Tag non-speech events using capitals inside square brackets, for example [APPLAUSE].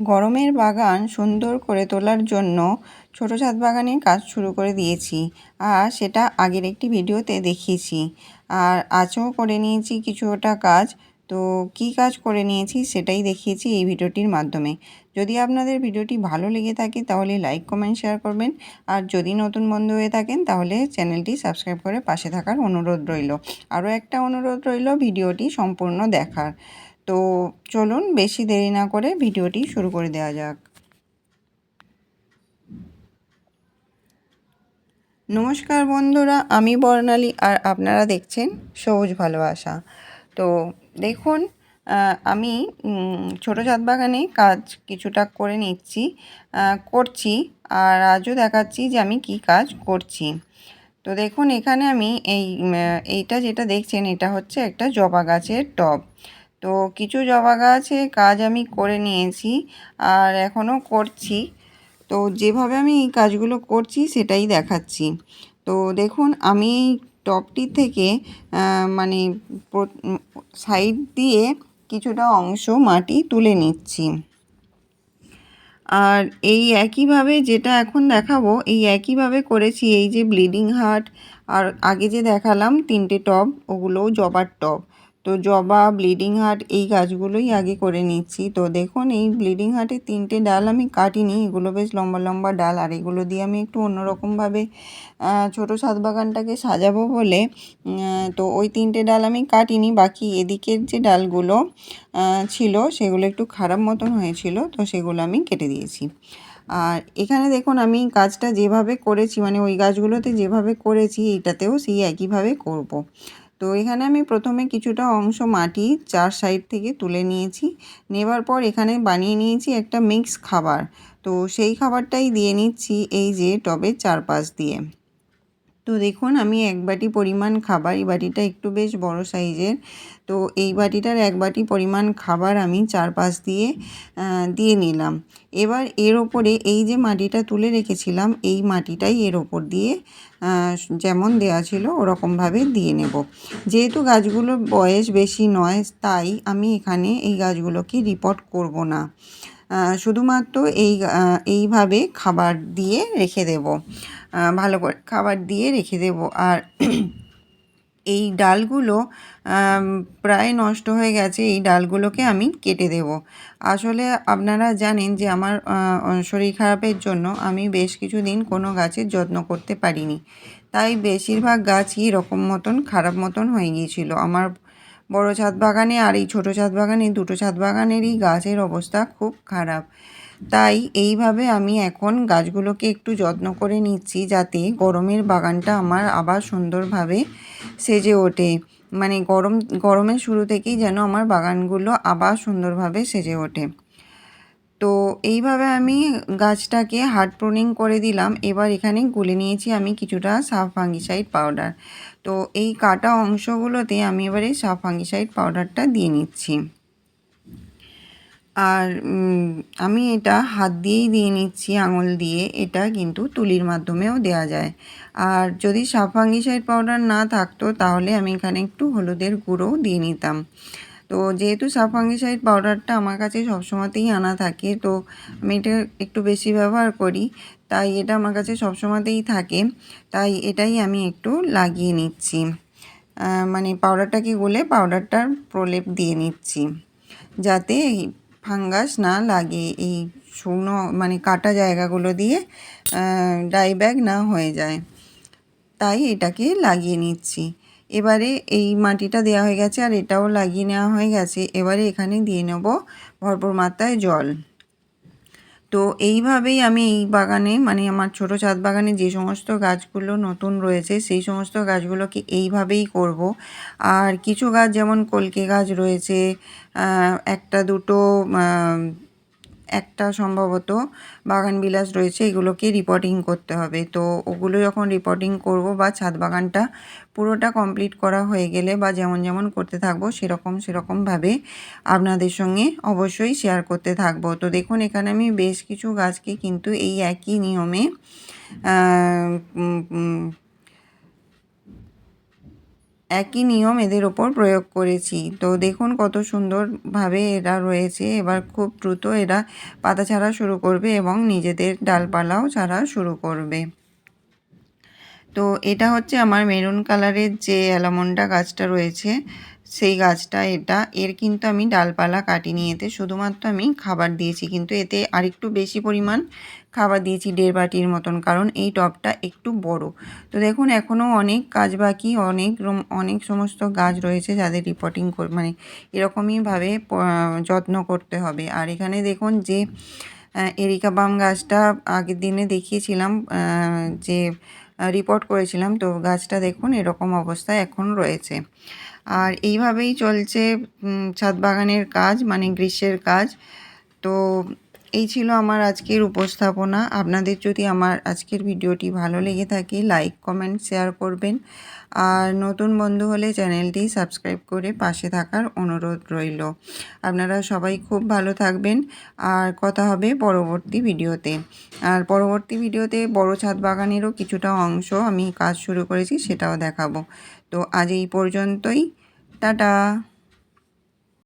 গরমের বাগান সুন্দর করে তোলার জন্য ছোটো ছাদ বাগানে কাজ শুরু করে দিয়েছি আর সেটা আগের একটি ভিডিওতে দেখিয়েছি। আর আজও করে নিয়েছি কিছুটা কাজ। তো কি কাজ করে নিয়েছি সেটাই দেখিয়েছি এই ভিডিওটির মাধ্যমে। যদি আপনাদের ভিডিওটি ভালো লেগে থাকে তাহলে লাইক, কমেন্ট, শেয়ার করবেন। আর যদি নতুন বন্ধু হয়ে থাকেন তাহলে চ্যানেলটি সাবস্ক্রাইব করে পাশে থাকার অনুরোধ রইল। আরও একটা অনুরোধ রইল ভিডিওটি সম্পূর্ণ দেখার। তো চলুন বেশি দেরি না করে ভিডিওটি শুরু করে দেওয়া যাক। নমস্কার বন্ধুরা, আমি বর্ণালী আর আপনারা দেখছেন সবুজ ভালোবাসা। তো দেখুন আমি ছোটো ছাদ বাগানে কাজ কিছুটা করে নিচ্ছি করছি আর আজও দেখাচ্ছি যে আমি কি কাজ করছি। তো দেখুন, এখানে আমি এই এইটা যেটা দেখছেন, এটা হচ্ছে একটা জবা গাছের টব। তো কিছু জবা গাছে কাজ আমি করে নিয়েছি আর এখনও করছি। তো যেভাবে আমি এই কাজগুলো করছি সেটাই দেখাচ্ছি। তো দেখুন, আমি এই টপটি থেকে মানে সাইড দিয়ে কিছুটা অংশ মাটি তুলে নিচ্ছি। আর এই একইভাবে যেটা এখন দেখাবো, এই একইভাবে করেছি এই যে ব্লিডিং হার্ট। আর আগে যে দেখালাম তিনটে টব, ওগুলোও জবার টব। তো জবা, ব্লিডিং হার্ট এই গাছগুলোই আগে করে নিচ্ছি। তো দেখুন, এই ব্লিডিং হার্টের তিনটে ডাল আমি কাটিনি। এগুলো বেশ লম্বা লম্বা ডাল। আর এগুলো দিয়ে আমি একটু অন্যরকমভাবে ছোটো ছাদ বাগানটাকে সাজাবো বলে তো ওই তিনটে ডাল আমি কাটিনি। বাকি এদিকের যে ডালগুলো ছিল, সেগুলো একটু খারাপ মতন হয়েছিল, তো সেগুলো আমি কেটে দিয়েছি। আর এখানে দেখুন, আমি কাজটা যেভাবে করেছি মানে ওই গাছগুলোতে যেভাবে করেছি এইটাতেও সেই একইভাবে করব। তো এখানে আমি প্রথমে কিছুটা অংশ মাটি চার সাইড থেকে তুলে নিয়েছি। নেবার পর এখানে বানিয়ে নিয়েছি একটা মিক্স খাবার। তো সেই খাবারটাই দিয়ে নিচ্ছি এই যে টবের চারপাশ দিয়ে। তো দেখুন, আমি এক বাটি পরিমাণ খাবার, এই বাটিটা একটু বেশ বড় সাইজের, তো এই বাটিটার এক বাটি পরিমাণ খাবার আমি চারপাশ দিয়ে দিয়ে নিলাম। এবার এর ওপরে এই যে মাটিটা তুলে রেখেছিলাম, এই মাটিটাই এর ওপর দিয়ে যেমন দেওয়া ছিল ওরকমভাবে দিয়ে নেব। যেহেতু গাছগুলোর বয়স বেশি নয়, তাই আমি এখানে এই গাছগুলোকে রিপোর্ট করব না। শুধুমাত্র এই এইভাবে খাবার দিয়ে রেখে দেব। ভালো করে খাবার দিয়ে রেখে দেব। আর [CLEARS THROAT] এই ডালগুলো প্রায় নষ্ট হয়ে গেছে, এই ডালগুলোকে আমি কেটে দেব। আসলে আপনারা জানেন যে আমার শরীর খারাপের জন্য আমি বেশ কিছু দিন কোনো গাছের যত্ন করতে পারিনি। তাই বেশিরভাগ গাছই এরকম মতন, খারাপ মতন হয়ে গিয়েছিল। আমার বড় ছাদ বাগানে আর এই ছোটো ছাদ বাগানে দুটো ছাদ বাগানেরই গাছের অবস্থা খুব খারাপ। তাই এইভাবে আমি এখন গাছগুলোকে একটু যত্ন করে নিচ্ছি যাতে গরমের বাগানটা আমার আবার সুন্দরভাবে সেজে ওঠে। মানে গরম, গরমের শুরু থেকেই যেন আমার বাগানগুলো আবার সুন্দরভাবে সেজে ওঠে। তো এইভাবে আমি গাছটাকে হার্ড প্রুনিং করে দিলাম। এবার এখানে গুলে নিয়েছি আমি কিছুটা সাফ ফাঙ্গিসাইড পাউডার। তো এই কাটা অংশগুলোতে আমি এবারে সাফ ফাঙ্গিসাইড পাউডারটা দিয়ে নিচ্ছি। আর আমি এটা হাত দিয়েই দিয়ে নিচ্ছি, আঙুল দিয়ে। এটা কিন্তু তুলির মাধ্যমেও দেওয়া যায়। আর যদি সাফাঙ্গিসাইড পাউডার না থাকতো, তাহলে আমি এখানে একটু হলুদের গুঁড়োও দিয়ে নিতাম। তো যেহেতু সাফাঙ্গিসাইড পাউডারটা আমার কাছে সবসময়তেই আনা থাকে, তো আমি এটা একটু বেশি ব্যবহার করি, তাই এটা আমার কাছে সবসময়তেই থাকে, তাই এটাই আমি একটু লাগিয়ে নিচ্ছি। মানে পাউডারটাকে গলে পাউডারটার প্রলেপ দিয়ে নিচ্ছি, যাতে এই ফাঙ্গাস না লাগে, এই শুকনো মানে কাটা জায়গাগুলো দিয়ে ডাই ব্যাগ না হয়ে যায়, তাই এটাকে লাগিয়ে নিচ্ছি। এবারে এই মাটিটা দেওয়া হয়ে গেছে আর এটাও লাগিয়ে নেওয়া হয়ে গেছে। এবারে এখানে দিয়ে নেব ভরপুর মাত্রায় জল। তো এইভাবেই আমি এই বাগানে মানে আমার ছোট ছাদ বাগানে যে সমস্ত গাছগুলো নতুন রয়েছে, সেই সমস্ত গাছগুলোকে এইভাবেই করব। আর কিছু গাছ যেমন কলকে গাছ রয়েছে একটা দুটো একটা সম্ভবত বাগান বিলাস রয়েছে, এগুলোকে রিপোর্টিং করতে হবে। তো ওগুলো যখন রিপোর্টিং করব বা ছাদ বাগানটা পুরোটা কমপ্লিট করা হয়ে গেলে বা যেমন যেমন করতে থাকব, সেরকম সেরকমভাবে আপনাদের সঙ্গে অবশ্যই শেয়ার করতে থাকব। তো দেখুন, এখানে আমি বেশ কিছু গাছকে কিন্তু এই একই নিয়মে একই নিয়ম এদের ওপর প্রয়োগ করেছি। তো দেখুন কত সুন্দরভাবে এরা রয়েছে। এবার খুব দ্রুত এরা পাতা ছাড়া শুরু করবে এবং নিজেদের ডালপালাও ছাড়া শুরু করবে। তো এটা হচ্ছে আমার মেরুন কালারের যে অ্যালামন্ডা গাছটা রয়েছে সেই গাছটা, এটা। এর কিন্তু আমি ডালপালা কাটি কাটিনি এতে। শুধুমাত্র আমি খাবার দিয়েছি। কিন্তু এতে আরেকটু বেশি পরিমাণ খাবার দিয়েছি, দেড় বাটির মতন। কারণ এই টবটা একটু বড়। তো দেখুন এখনও অনেক কাজ বাকি, অনেক অনেক সমস্ত গাছ রয়েছে যাদের রিপোর্টিং মানে এরকমইভাবে যত্ন করতে হবে। আর এখানে দেখুন যে এরিকা বাম গাছটা আগের দিনে দেখিয়েছিলাম যে রিপোর্ট করেছিলাম। তো গাছটা দেখুন, এরকম অবস্থায় এখন রয়েছে। আর এইভাবেই চলছে ছাদ বাগানের কাজ মানে গ্রীষ্মের কাজ। তো এই ছিল আমার আজকের উপস্থাপনা। আপনাদের যদি আমার আজকের ভিডিওটি ভালো লেগে থাকে লাইক কমেন্ট শেয়ার করবেন। আর নতুন বন্ধু হলে চ্যানেলটি সাবস্ক্রাইব করে পাশে থাকার অনুরোধ রইল। আপনারা সবাই খুব ভালো থাকবেন। আর কথা হবে পরবর্তী ভিডিওতে। আর পরবর্তী ভিডিওতে বড় ছাদ বাগানেরও কিছুটা অংশ আমি কাজ শুরু করেছি, সেটাও দেখাবো। তো আজ এই পর্যন্তই। টাটা!